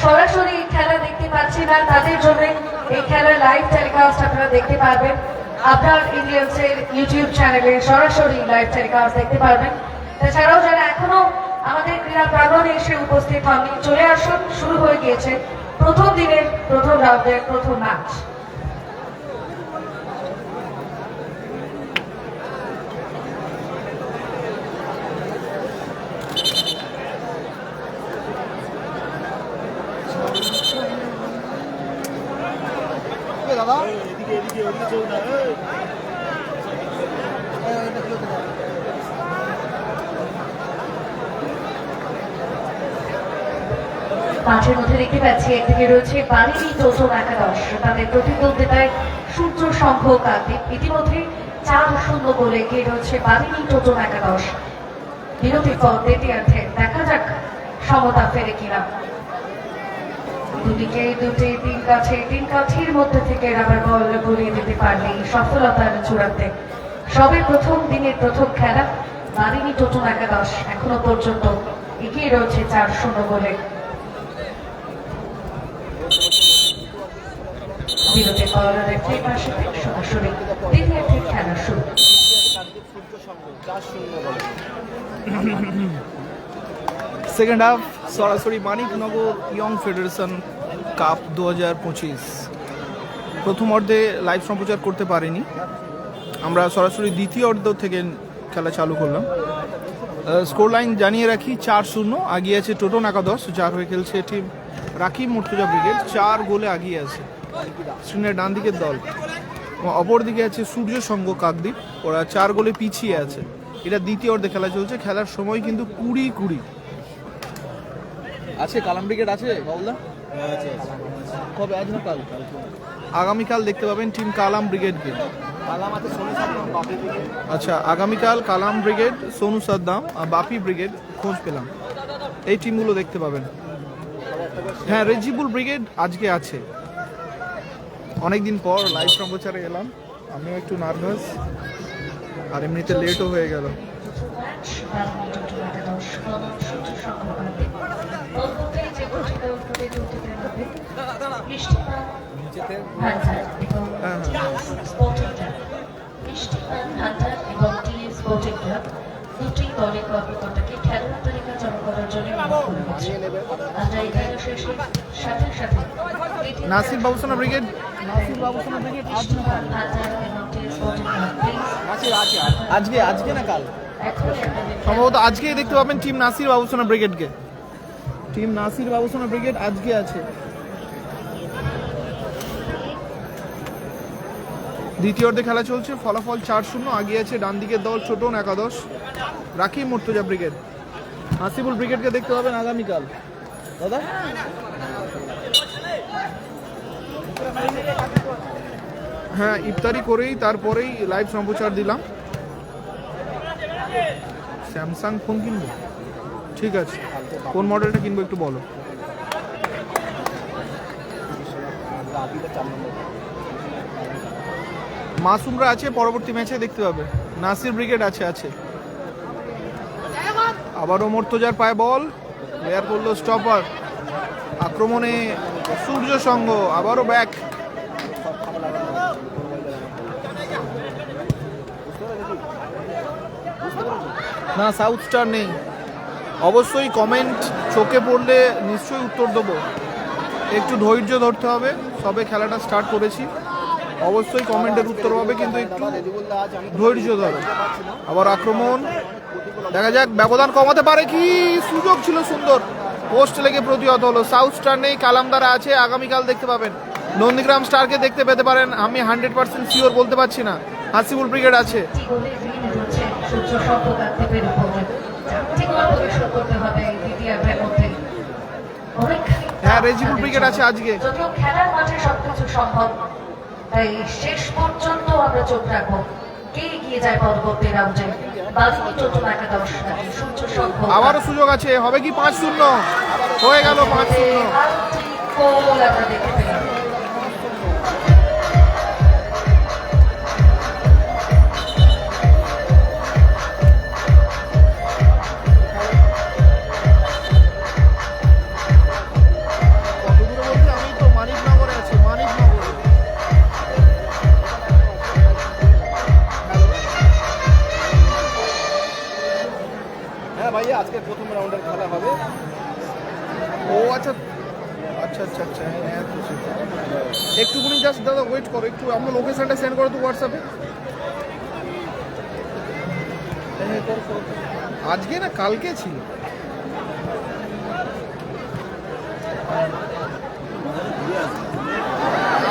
সরাসরি খেলা দেখতে পাচ্ছি না, তাদের জন্য এই খেলার লাইভ টেলিকাস্ট আপনারা দেখতে পারবেন। আপনার ইন্ডিয়ান্সের ইউটিউব চ্যানেলে সরাসরি লাইভ টেলিকাস্ট দেখতে পারবেন। এছাড়াও যারা এখনও আমাদের ক্রীড়া প্রাঙ্গণে এসে উপস্থিত হননি, চলে আসুন, শুরু হয়ে গিয়েছে প্রথম দিনের প্রথম রাউন্ডের প্রথম ম্যাচ দাদা মাঠের মধ্যে দেখতে পাচ্ছি একদিকে রয়েছে বাণিজ্য টোটন একাদশ। তাদের প্রতিদ্বন্দ্বিতায় সূর্য সংঘ কান্তি ইতিমধ্যে চার শূন্য গোলে এগিয়ে রয়েছে বাণিজ্য টোটন একাদশ। বিরতির পর দ্বিতীয়ার্ধে দেখা যাক সমতা ফেরে কিনা। দুদিকে দুটি, তিন কাছে, তিন কাঠির মধ্যে থেকে রাবার বল গড়িয়ে দিতে পারলেই সফলতার চূড়ান্তে। সবে প্রথম দিনের প্রথম খেলা বারিনী টোটন একাদশ এখনও পর্যন্ত এগিয়ে রয়েছে চার শূন্য গোলে। বিরতির পর রেফারি পাশে সরাসরি খেলা শুরু। সেকেন্ড হাফ সরাসরি মানিকনগর ইয়ং ফেডারেশন কাপ দু হাজার পঁচিশ। প্রথম অর্ধে লাইভ সম্প্রচার করতে পারিনি। আমরা সরাসরি দ্বিতীয় অর্ধ থেকে খেলা চালু করলাম। স্কোর লাইন জানিয়ে রাখি, চার শূন্য, আগিয়ে আছে টোটন একাদশ যার হয়ে খেলছে টিম রাকিব মুর্তুজা ব্রিগেড চার গোলে আগিয়ে আছে। স্ক্রিনের ডান দিকের দল। অপর দিকে আছে সূর্য সংঘ কাকদ্বীপ। ওরা চার গোলে পিছিয়ে আছে। এটা দ্বিতীয় অর্ধে খেলা চলছে। খেলার সময় কিন্তু কুড়ি কুড়ি। আছে কালাম ব্রিগেড আছে বাবুদা? কবে? আজ না কাল? আগামীকাল দেখতে পাবেন টিম কালাম ব্রিগেডকে। আচ্ছা আগামীকাল কালাম ব্রিগেড সোনু সাদ্দাম আর বাপি ব্রিগেড খোঁজ পেলাম। এই টিমগুলো দেখতে পাবেন। হ্যাঁ রেজিবুল ব্রিগেড আজকে আছে। অনেকদিন পর লাইভ সম্প্রচারে এলাম। আমিও একটু নার্ভাস আর এমনিতে লেটও হয়ে গেল। হ্যাঁ, দুটি দলের কর্মকর্তাকে খেলার তালিকা জমা করার জন্য। আমরা এই খেলা শেষে সাথে সাথে Nasir Babusona brigade. Nasir Babusona brigade. Club please আজকে আজকে না কাল? সম্ভবত আজকেই দেখতে পাবেন টিম নাসির বাবুসোনা ব্রিগেডকে। টিম নাসির বাবুসোনা ব্রিগেড আজকে আছে। দ্বিতীয় অর্ধে খেলা চলছে ফলাফল চার শূন্য আগিয়ে আছে ডান দিকের দল ছোটন একাদশ। রাকিব মুর্তজা ব্রিগেড। হাসিবুল ব্রিগেডকে দেখতে পাবেন আগামীকাল। দাদা? হ্যাঁ ইফতারি করেই তারপরেই লাইভ সম্প্রচার দিলাম। স্যামসাং ফোন কিনবো? ঠিক আছে। কোন মডেলটা কিনবো একটু বলো। মাসুমরা আছে, পরবর্তী ম্যাচে দেখতে পাবে। নাসির ব্রিগেড আছে আছে। আবারও মর্তজার পায়ে বল। প্লেয়ার করল স্টপার আক্রমণে সূর্য সঙ্গ আবারও ব্যাক না সাউথ স্টার নেই। অবশ্যই কমেন্ট চোখে পড়লে নিশ্চয়ই উত্তর দেবো। একটু ধৈর্য ধরতে হবে। সবে খেলাটা স্টার্ট করেছি। অবশ্যই কমেন্টের উত্তর পাবে, কিন্তু একটু ধৈর্য ধরো। আবার আক্রমণ। দেখা যাক ব্যবধান কমাতে পারে কি? সুযোগ ছিল সুন্দর। পোস্ট লেগে প্রতিহত হলো। সাউথ স্টার নেই কালামদারা আছে আগামীকাল দেখতে পাবেন। নন্দীগ্রাম স্টারকে দেখতে পেতে পারেন। আমি হান্ড্রেড পার্সেন্ট শিওর বলতে পারছি না। হাসিবুল ব্রিগেড আছে। হ্যাঁ, রেজিবুল ব্রিগেড আছে আজকে। তাই শেষ পর্যন্ত আমরা চোখ রাখব। কে এগিয়ে যায় পরবর্তী রাউন্ডে? আবারও সুযোগ আছে হবে কি পাঁচ শূন্য? হয়ে গেল পাঁচ শূন্য। আজকে প্রথম রাউন্ডের খেলা হবে। ও আচ্ছা। আচ্ছা আচ্ছা আচ্ছা হ্যাঁ একটুখানি জাস্ট দাদা ওয়েট করো একটু আমার লোকেশনটা সেন্ড করো তো হোয়াটসঅ্যাপে আজকে না কালকে ছিল।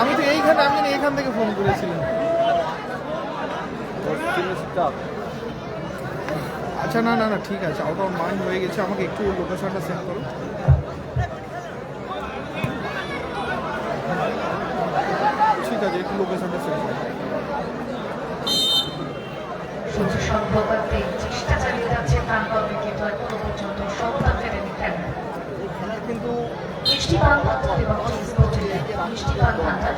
আমি তো এইখানে আমি এইখান থেকে ফোন করেছিলাম। আচ্ছা না না না ঠিক আছে আউট অফ মাইন্ড হয়ে গেছে আমাকে একটু লোকেশনটা সেন্ড করো। ঠিক আছে একটু লোকেশনটা সেন্ড করো। চেষ্টা চালিয়ে যাচ্ছে কিন্তু এখনও পর্যন্ত সন্তান ফেরেনি খেলা কিন্তু মিষ্টি পান ভান্ডার এবং ভান্ডার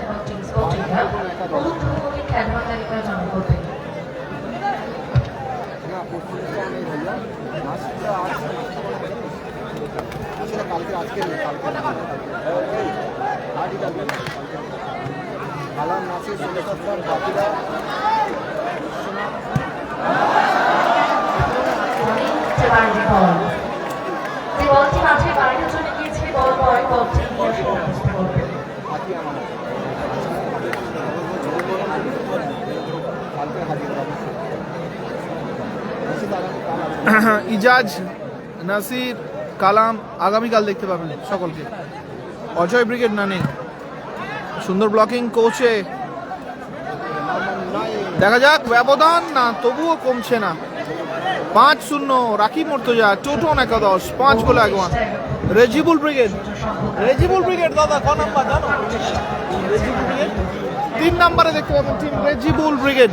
তালিকায় জমা কালকে আজকে আলাম নাসির সুলতান বাকিরা বল বলটি মাঠে বাইরে চলে গিয়েছে বল পরে বলটি নিয়ে আসে ব্যবস্থা করবে কালকে হাজির অবশ্যই নাসির আগামী কাল আসবে ইজাজ, নাসির, কালাম আগামীকাল দেখতে পাবেন সকলকে। অজয় ব্রিগেড না নেই সুন্দর ব্লকিং কোচে। দেখা যাক, ব্যবধান না, তবুও কমছে না। পাঁচ শূন্য, রাকিব মর্তজা টোটন একাদশ, পাঁচ গোলে আগমান রেজিবুল ব্রিগেড রেজিবুল ব্রিগেড দাদা, ক নাম্বার জানো? রেজিবুল ব্রিগেড? তিন নাম্বারে দেখতে পাবেন টিম রেজিবুল ব্রিগেড।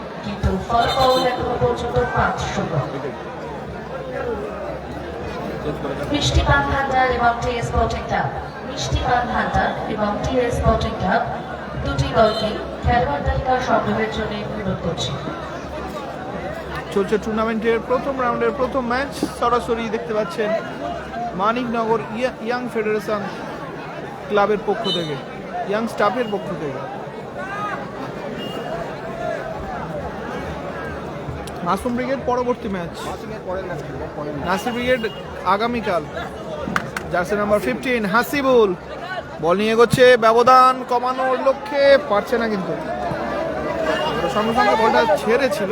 কিন্তু এবং এবং দুটি দলকে খেলোয়াড় তালিকা সংগ্রহের জন্য অনুরোধ চলছে টুর্নামেন্টের প্রথম রাউন্ডের প্রথম ম্যাচ সরাসরি দেখতে পাচ্ছেন মানিকনগর ইয়াং ফেডারেশন ক্লাবের পক্ষ থেকে ইয়াং স্টাফের পক্ষ থেকে। মাসুম ব্রিগেড পরবর্তী ম্যাচ। নাসির ব্রিগেড আগামীকাল। Jersey number fifteen Hasibul. Ball নিয়ে এগোচ্ছে ব্যবধান কমানোর লক্ষ্যে পারছে না কিন্তু। সঙ্গে সঙ্গে বলটা ছেড়েছিল।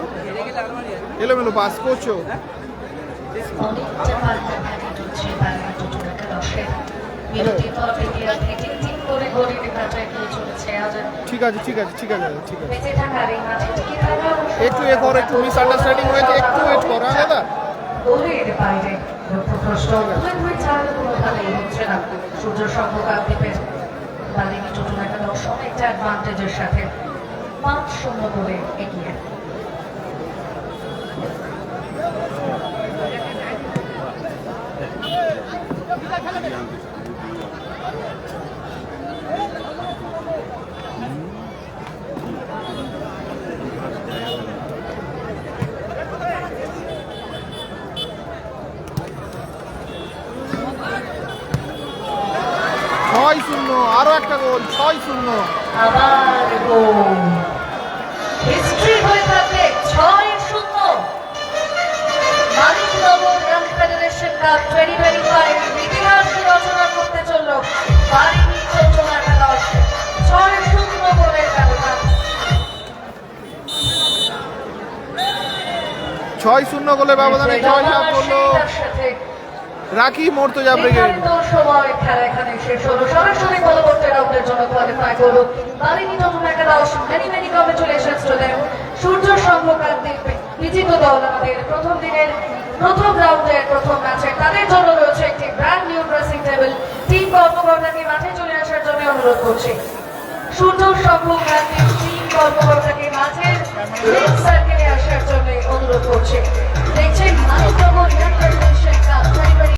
এলোমেলো পাস করছ বিরতির পর থেকে করে দেখাটা ঠিক আছে ঠিক আছে ঠিক আছে ঠিক আছে। একটু এ করো একটু মিসআন্ডারস্ট্যান্ডিং হয়েছে একটু ওয়েট করো হ্যাঁ দাদা? সূর্য দ্বীপের বালিনী অ্যাডভান্টেজের সাথে পাঁচ শূন্য করে এগিয়ে। ছয় শূন্য আরও একটা গোল ছয় শূন্য। আবার গোল হিস্ট্রি হয়ে থাকবে ছয় শূন্য। Maniknagar run federation cup twenty twenty five ইতিহাস রচনা করতে চলল ছয় শূন্য গোলের ব্যবধান। ছয় শূন্য গোলে ব্যবধানে জয় লাভ করল রাখি মর্তজা ব্রিগেড সময় খেলা এখানে শেষ হলো। সরাসরি রাউন্ডের জন্য কোয়ালিফাই মেনি মেনি সূর্য বিজিত দল আমাদের প্রথম দিনের প্রথম রাউন্ডের প্রথম ম্যাচে। তাদের জন্য রয়েছে একটি brand new dressing table team কর্মকর্তাকে মাঠে চলে আসার জন্য অনুরোধ করছি। সূর্য সংঘ টিম কর্মকর্তাকে মাঠের সার্কেলে আসার জন্য অনুরোধ করছি। দেখছেন মানুষ এয়ার